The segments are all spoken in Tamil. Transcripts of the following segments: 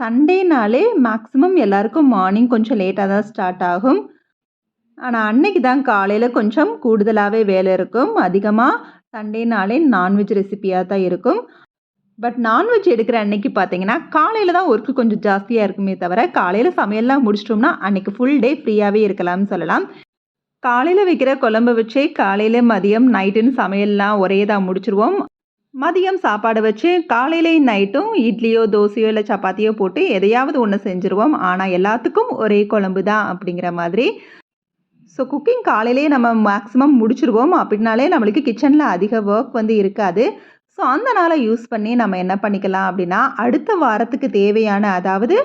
சண்டேனாலே மேக்ஸிமம் எல்லாருக்கும் மார்னிங் கொஞ்சம் லேட்டாக தான் ஸ்டார்ட் ஆகும். ஆனால் அன்னைக்கு தான் காலையில் கொஞ்சம் கூடுதலாகவே வேலை இருக்கும். அதிகமாக சண்டேனாலே நான்வெஜ் ரெசிபியாக தான் இருக்கும். பட் நான்வெஜ் எடுக்கிற அன்னைக்கு பார்த்தீங்கன்னா காலையில் தான் ஒர்க்கு கொஞ்சம் ஜாஸ்தியாக இருக்குமே தவிர காலையில் சமையல்லாம் முடிச்சிட்டோம்னா அன்னைக்கு ஃபுல் டே ஃப்ரீயாகவே இருக்கலாம்னு சொல்லலாம். காலையில் வைக்கிற குழம்பு வச்சே காலையில் மதியம் நைட்டுன்னு சமையல்லாம் ஒரே தான் முடிச்சிருவோம். மதியம் சாப்பாடு வச்சு காலையிலையும் நைட்டும் இட்லியோ தோசையோ இல்லை சப்பாத்தியோ போட்டு எதையாவது ஒன்று செஞ்சுருவோம். ஆனால் எல்லாத்துக்கும் ஒரே குழம்பு தான் அப்படிங்கிற மாதிரி. ஸோ குக்கிங் காலையிலேயே நம்ம மேக்ஸிமம் முடிச்சிருவோம். அப்படின்னாலே நம்மளுக்கு கிச்சனில் அதிக ஒர்க் வந்து இருக்காது. ஸோ அந்த நாளை யூஸ் பண்ணி நம்ம என்ன பண்ணிக்கலாம் அப்படின்னா அடுத்த வாரத்துக்கு தேவையான அதாவது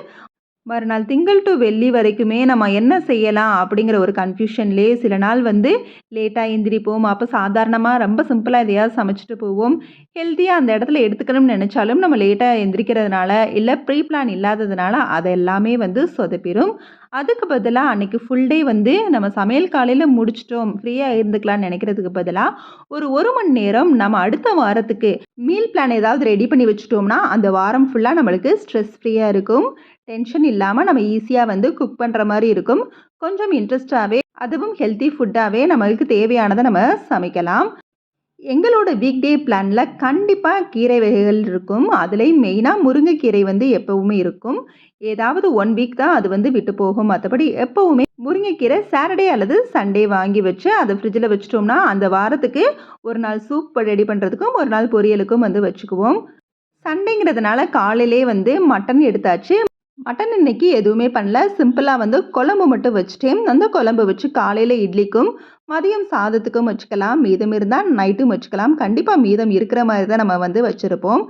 மறுநாள் திங்கள் டு வெள்ளி வரைக்குமே நம்ம என்ன செய்யலாம் அப்படிங்கிற ஒரு கன்ஃபியூஷன்லேயே சில நாள் வந்து லேட்டாக எந்திரிப்போம். அப்போ சாதாரணமாக ரொம்ப சிம்பிளாக எதையாவது சமைச்சிட்டு போவோம். ஹெல்த்தியாக அந்த இடத்துல எடுத்துக்கணும்னு நினச்சாலும் நம்ம லேட்டாக எந்திரிக்கிறதுனால இல்லை ப்ரீ பிளான் இல்லாததுனால அது எல்லாமே வந்து சொதப்பிடும் அதுக்கு பதிலாக அன்றைக்கி ஃபுல் டே வந்து நம்ம சமையல் காலையில் முடிச்சிட்டோம். ஃப்ரீயாக இருந்துக்கலாம்னு நினைக்கிறதுக்கு பதிலாக ஒரு ஒரு மணி நேரம் நம்ம அடுத்த வாரத்துக்கு மீல் பிளான் ஏதாவது ரெடி பண்ணி வச்சுட்டோம்னா அந்த வாரம் ஃபுல்லாக நம்மளுக்கு ஸ்ட்ரெஸ் ஃப்ரீயாக இருக்கும். டென்ஷன் இல்லாமல் நம்ம ஈஸியாக வந்து குக் பண்ணுற மாதிரி இருக்கும். கொஞ்சம் இன்ட்ரெஸ்டாகவே அதுவும் ஹெல்த்தி ஃபுட்டாகவே நம்மளுக்கு தேவையானதை நம்ம சமைக்கலாம். எங்களோட வீக் டே பிளானில் கண்டிப்பாக கீரை வகைகள் இருக்கும். அதுலேயும் மெயினாக முருங்கைக்கீரை வந்து எப்போவுமே இருக்கும். ஏதாவது ஒன் வீக் தான் அது வந்து விட்டு போகும். மற்றபடி எப்போவுமே முருங்கைக்கீரை சாட்டர்டே அல்லது சண்டே வாங்கி வச்சு அதை ஃப்ரிட்ஜில் வச்சிட்டோம்னா அந்த வாரத்துக்கு ஒரு நாள் சூப் ரெடி பண்ணுறதுக்கும் ஒரு நாள் பொரியலுக்கும் வந்து வச்சுக்குவோம். சண்டேங்கிறதுனால காலையிலே வந்து மட்டன் எடுத்தாச்சு. மட்டன் இன்னைக்கு எதுவுமே பண்ணல. சிம்பிளாக வந்து குழம்பு மட்டும் வச்சுட்டேன். அந்த குழம்பு வச்சு காலையில் இட்லிக்கும் மதியம் சாதத்துக்கும் வச்சுக்கலாம். மீதம் இருந்தால் நைட்டும் வச்சுக்கலாம். கண்டிப்பாக மீதம் இருக்கிற மாதிரி தான் நம்ம வந்து வச்சுருப்போம்.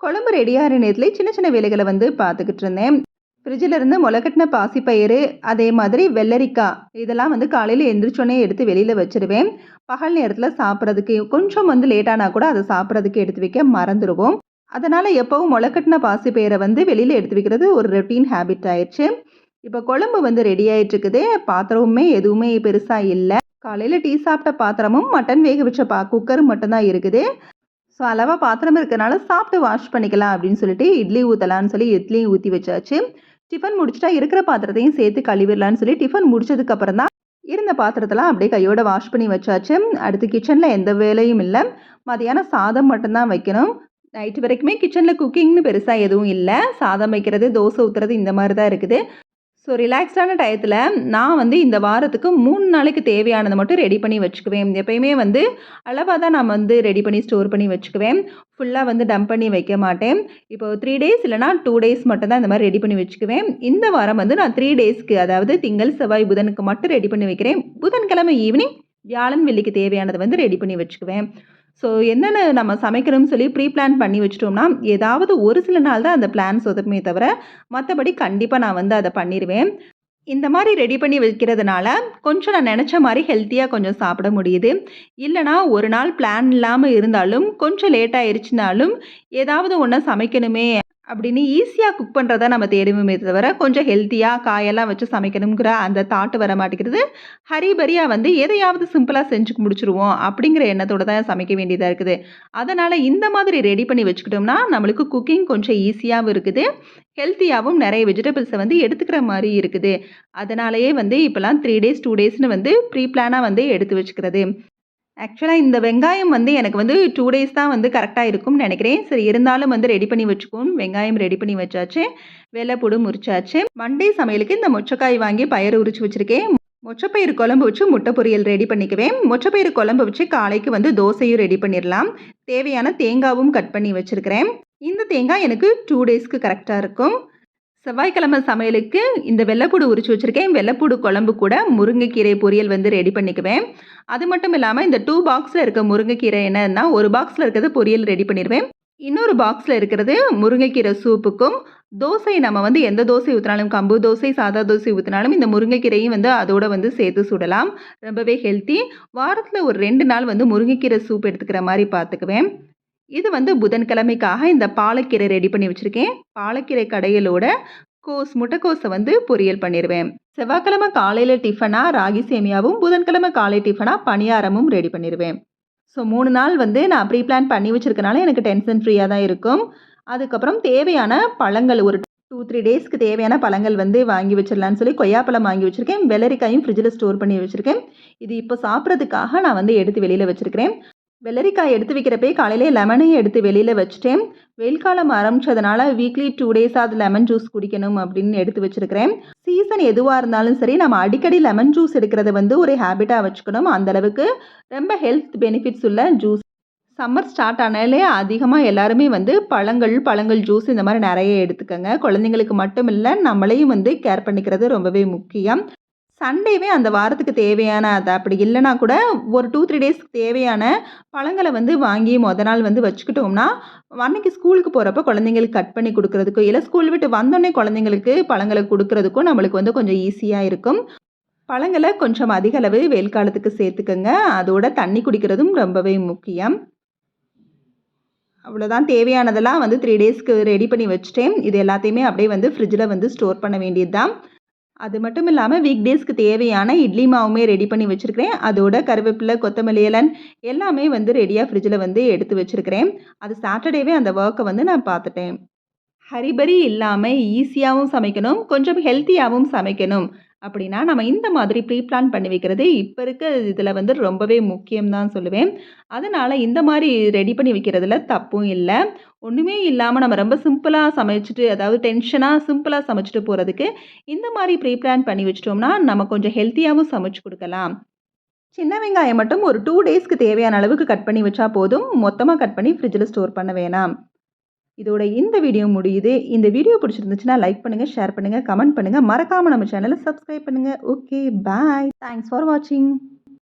குழம்பு ரெடியாகிற நேரத்தில் சின்ன சின்ன வேலைகளை வந்து பார்த்துக்கிட்டு இருந்தேன். ஃப்ரிட்ஜில் இருந்து முளைக்கட்டின பாசிப்பயிறு அதே மாதிரி வெள்ளரிக்காய் இதெல்லாம் வந்து காலையில் எந்திரிச்சோன்னே எடுத்து வெளியில் வச்சுருவேன். பகல் நேரத்தில் சாப்பிட்றதுக்கு கொஞ்சம் வந்து லேட்டானா கூட அதை சாப்பிட்றதுக்கு எடுத்து வைக்க மறந்துடுவோம் அதனால் எப்போவும் முளைக்கட்டின பாசிப்பயிரை வந்து வெளியில் எடுத்து வைக்கிறது ஒரு ரொட்டீன் ஹேபிட் ஆயிடுச்சு. இப்போ குழம்பு வந்து ரெடி ஆகிட்டுருக்குது பாத்திரமுமே எதுவுமே பெருசாக இல்லை. காலையில் டீ சாப்பிட்ட பாத்திரமும் மட்டன் வேக வச்ச பா குக்கரும் மட்டும்தான் இருக்குது. ஸோ அளவாக பாத்திரம் இருக்கிறனால சாப்பிட்டு வாஷ் பண்ணிக்கலாம் அப்படின்னு சொல்லிட்டு இட்லி ஊற்றலான்னு சொல்லி இட்லியும் ஊற்றி வச்சாச்சு. டிஃபன் முடிச்சுட்டா இருக்கிற பாத்திரத்தையும் சேர்த்து கழுவிடலான்னு சொல்லி டிஃபன் முடிச்சதுக்கப்புறம் தான் இருந்த பாத்திரத்தெல்லாம் அப்படியே கையோட வாஷ் பண்ணி வச்சாச்சு. அடுத்து கிச்சனில் எந்த வேலையும் இல்லை. மதியானம் சாதம் மட்டும்தான் வைக்கணும். நைட்டு வரைக்குமே கிச்சனில் குக்கிங்னு பெருசாக எதுவும் இல்லை. சாதம் வைக்கிறது தோசை ஊற்றுறது இந்த மாதிரி தான் இருக்குது. ஸோ ரிலாக்ஸ்டான டயத்தில் நான் வந்து இந்த வாரத்துக்கு மூணு நாளைக்கு தேவையானதை மட்டும் ரெடி பண்ணி வச்சுக்குவேன். எப்பயுமே வந்து அளவாக தான் நான் வந்து ரெடி பண்ணி ஸ்டோர் பண்ணி வச்சுக்குவேன். ஃபுல்லாக வந்து டம்ப் பண்ணி வைக்க மாட்டேன். இப்போ த்ரீ டேஸ் இல்லைனா டூ டேஸ் மட்டும் தான் இந்த மாதிரி ரெடி பண்ணி வச்சுக்குவேன். இந்த வாரம் வந்து நான் த்ரீ டேஸ்க்கு அதாவது திங்கள் செவ்வாய் புதனுக்கு மட்டும் ரெடி பண்ணி வைக்கிறேன். புதன்கிழமை ஈவினிங் வியாழன் வெள்ளிக்கு தேவையானதை வந்து ரெடி பண்ணி வச்சுக்குவேன். ஸோ என்னென்ன நம்ம சமைக்கணும்னு சொல்லி ப்ரீ பிளான் பண்ணி வச்சிட்டோம்னா ஏதாவது ஒரு சில நாள் தான் அந்த பிளான் சொதப்புமே தவிர மற்றபடி கண்டிப்பாக நான் வந்து அதை பண்ணிடுவேன் இந்த மாதிரி ரெடி பண்ணி வைக்கிறதுனால கொஞ்சம் நான் நினச்ச மாதிரி ஹெல்த்தியாக கொஞ்சம் சாப்பிட முடியுது. இல்லைனா ஒரு நாள் பிளான் இல்லாமல் இருந்தாலும் கொஞ்சம் லேட் ஆயிடுச்சுனாலும் ஏதாவது ஒன்று சமைக்கணுமே அப்படின்னு ஈஸியாக குக் பண்ணுறத நம்ம தேடுவோமே தவிர கொஞ்சம் ஹெல்த்தியாக காயெல்லாம் வச்சு சமைக்கணுங்கிற அந்த தாட்டு வர மாட்டேங்கிறது ஹரிபரியாக வந்து எதையாவது சிம்பிளாக செஞ்சு முடிச்சிருவோம் அப்படிங்கிற எண்ணத்தோடு தான் சமைக்க வேண்டியதாக இருக்குது. அதனால் இந்த மாதிரி ரெடி பண்ணி வச்சுக்கிட்டோம்னா நம்மளுக்கு குக்கிங் கொஞ்சம் ஈஸியாகவும் இருக்குது. ஹெல்த்தியாகவும் நிறைய வெஜிடபிள்ஸை வந்து எடுத்துக்கிற மாதிரி இருக்குது. அதனாலேயே வந்து இப்போலாம் த்ரீ டேஸ் டூ டேஸ்னு வந்து ப்ரீ பிளானாக வந்து எடுத்து வச்சுக்கிறது. ஆக்சுவலாக இந்த வெங்காயம் வந்து எனக்கு வந்து டூ டேஸ் தான் வந்து கரெக்டாக இருக்கும்னு நினைக்கிறேன். சரி இருந்தாலும் வந்து ரெடி பண்ணி வச்சுக்கோம் வெங்காயம் ரெடி பண்ணி வச்சாச்சு. வெள்ளைப்பூடு முறிச்சாச்சு. மண்டே சமையலுக்கு இந்த மொச்சக்காய் வாங்கி பயிறு உரிச்சு வச்சுருக்கேன். மொச்சப்பயிறு குழம்பு வச்சு முட்டை பொரியல் ரெடி பண்ணிக்குவேன். மொச்சப்பயிறு குழம்பு வச்சு காலைக்கு வந்து தோசையும் ரெடி பண்ணிடலாம் தேவையான தேங்காவும் கட் பண்ணி வச்சுருக்கிறேன். இந்த தேங்காய் எனக்கு டூ டேஸ்க்கு கரெக்டாக இருக்கும். செவ்வாய்க்கிழமை சமையலுக்கு இந்த வெள்ளைப்பூடு உரிச்சு வச்சுருக்கேன். வெள்ளைப்பூடு குழம்பு கூட முருங்கைக்கீரை பொரியல் வந்து ரெடி பண்ணிக்குவேன். அது மட்டும் இல்லாமல் இந்த டூ பாக்ஸில் இருக்க முருங்கைக்கீரை என்னன்னா ஒரு பாக்ஸில் இருக்கிறது பொரியல் ரெடி பண்ணிடுவேன். இன்னொரு பாக்ஸில் இருக்கிறது முருங்கைக்கீரை சூப்புக்கும் தோசை நம்ம வந்து எந்த தோசை ஊற்றினாலும் கம்பு தோசை சாதா தோசை ஊற்றினாலும் இந்த முருங்கைக்கீரையும் வந்து அதோட வந்து சேர்த்து சுடலாம். ரொம்பவே ஹெல்த்தி வாரத்தில் ஒரு ரெண்டு நாள் வந்து முருங்கைக்கீரை சூப் எடுத்துக்கிற மாதிரி பார்த்துக்குவேன் இது வந்து புதன்கிழமைக்காக இந்த பாலக்கீரை ரெடி பண்ணி வச்சுருக்கேன். பாலக்கீரை கடையலோட கோஸ் முட்டைக்கோஸை வந்து பொரியல் பண்ணிடுவேன் செவ்வாய்க்கிழமை காலையில் டிஃபனாக ராகி சேமியாவும் புதன்கிழமை காலை டிஃபனாக பணியாரமும் ரெடி பண்ணிடுவேன் ஸோ மூணு நாள் வந்து நான் ப்ரீ பிளான் பண்ணி வச்சுருக்கனால எனக்கு டென்ஷன் ஃப்ரீயாக தான் இருக்கும். அதுக்கப்புறம் தேவையான பழங்கள் ஒரு டூ த்ரீ டேஸ்க்கு தேவையான பழங்கள் வந்து வாங்கி வச்சிடலான்னு சொல்லி கொய்யாப்பழம் வாங்கி வச்சுருக்கேன். வெள்ளரிக்காயும் ஃப்ரிட்ஜில் ஸ்டோர் பண்ணி வச்சுருக்கேன். இது இப்போ சாப்பிட்றதுக்காக நான் வந்து எடுத்து வெளியில் வச்சுருக்கிறேன். வெள்ளரிக்காய் எடுத்து வைக்கிறப்பே காலையிலே லெமனையும் எடுத்து வெளியில் வச்சுட்டேன். வெயில் காலம் ஆரம்பிச்சதுனால வீக்லி டூ டேஸாவது லெமன் ஜூஸ் குடிக்கணும் அப்படின்னு எடுத்து வச்சுருக்கிறேன். சீசன் எதுவாக இருந்தாலும் சரி நம்ம அடிக்கடி லெமன் ஜூஸ் எடுக்கிறத வந்து ஒரு ஹேபிட்டாக வச்சுக்கணும். அந்தளவுக்கு ரொம்ப ஹெல்த் பெனிஃபிட்ஸ் உள்ள ஜூஸ் சம்மர் ஸ்டார்ட் ஆனாலே அதிகமாக எல்லாருமே வந்து பழங்கள் பழங்கள் ஜூஸ் இந்த மாதிரி நிறைய எடுத்துக்கோங்க. குழந்தைங்களுக்கு மட்டும் இல்லை நம்மளையும் வந்து கேர் பண்ணிக்கிறது ரொம்பவே முக்கியம். சண்டேவே அந்த வாரத்துக்கு தேவையான அது அப்படி இல்லைனா கூட ஒரு டூ த்ரீ டேஸ்க்கு தேவையான பழங்களை வந்து வாங்கி மொதல் நாள் வந்து வச்சுக்கிட்டோம்னா அன்னைக்கு ஸ்கூலுக்கு போகிறப்ப குழந்தைங்களுக்கு கட் பண்ணி கொடுக்குறதுக்கும் இல்லை ஸ்கூல் விட்டு வந்தோடனே குழந்தைங்களுக்கு பழங்களை கொடுக்குறதுக்கும் நம்மளுக்கு வந்து கொஞ்சம் ஈஸியாக இருக்கும். பழங்களை கொஞ்சம் அதிக அளவு வெயில் காலத்துக்கு சேர்த்துக்கோங்க. அதோட தண்ணி குடிக்கிறதும் ரொம்பவே முக்கியம். அவ்வளோதான் தேவையானதெல்லாம் வந்து த்ரீ டேஸ்க்கு ரெடி பண்ணி வச்சுட்டேன். இது எல்லாத்தையுமே அப்படியே வந்து ஃப்ரிட்ஜில் வந்து ஸ்டோர் பண்ண வேண்டியது தான் அது மட்டும் இல்லாமல் வீக் டேஸ்க்கு தேவையான இட்லி மாவுமே ரெடி பண்ணி வச்சுருக்கிறேன். அதோட கருவேப்பிலை கொத்தமல்லி இலன் எல்லாமே வந்து ரெடியாக ஃப்ரிட்ஜில் வந்து எடுத்து வச்சுருக்கிறேன். அது சாட்டர்டேவே அந்த ஒர்க்கை வந்து நான் பார்த்துட்டேன். ஹரிபரி இல்லாமல் ஈஸியாகவும் சமைக்கணும். கொஞ்சம் ஹெல்த்தியாகவும் சமைக்கணும். அப்படின்னா நம்ம இந்த மாதிரி ப்ரீ பிளான் பண்ணி வைக்கிறது இப்போ இருக்க இதில் வந்து ரொம்பவே முக்கியம் தான் சொல்லுவேன். அதனால் இந்த மாதிரி ரெடி பண்ணி வைக்கிறதுல தப்பும் இல்லை. ஒன்றுமே இல்லாமல் நம்ம ரொம்ப சிம்பிளாக சமைச்சிட்டு அதாவது டென்ஷனாக சிம்பிளாக சமைச்சிட்டு போகிறதுக்கு இந்த மாதிரி ப்ரீ பிளான் பண்ணி வச்சிட்டோம்னா நம்ம கொஞ்சம் ஹெல்த்தியாகவும் சமைச்சு கொடுக்கலாம். சின்ன வெங்காயம் மட்டும் ஒரு டூ டேஸ்க்கு தேவையான அளவுக்கு கட் பண்ணி வச்சா போதும். மொத்தமாக கட் பண்ணி ஃப்ரிட்ஜில் ஸ்டோர் பண்ண வேணாம். இதோட இந்த வீடியோ முடியுது. இந்த வீடியோ பிடிச்சிருந்துச்சுன்னா லைக் பண்ணுங்கள் ஷேர் பண்ணுங்கள் கமெண்ட் பண்ணுங்கள் மறக்காமல் நம்ம சேனலை சப்ஸ்கிரைப் பண்ணுங்கள் ஓகே பாய் தேங்க்ஸ் ஃபார் வாட்சிங்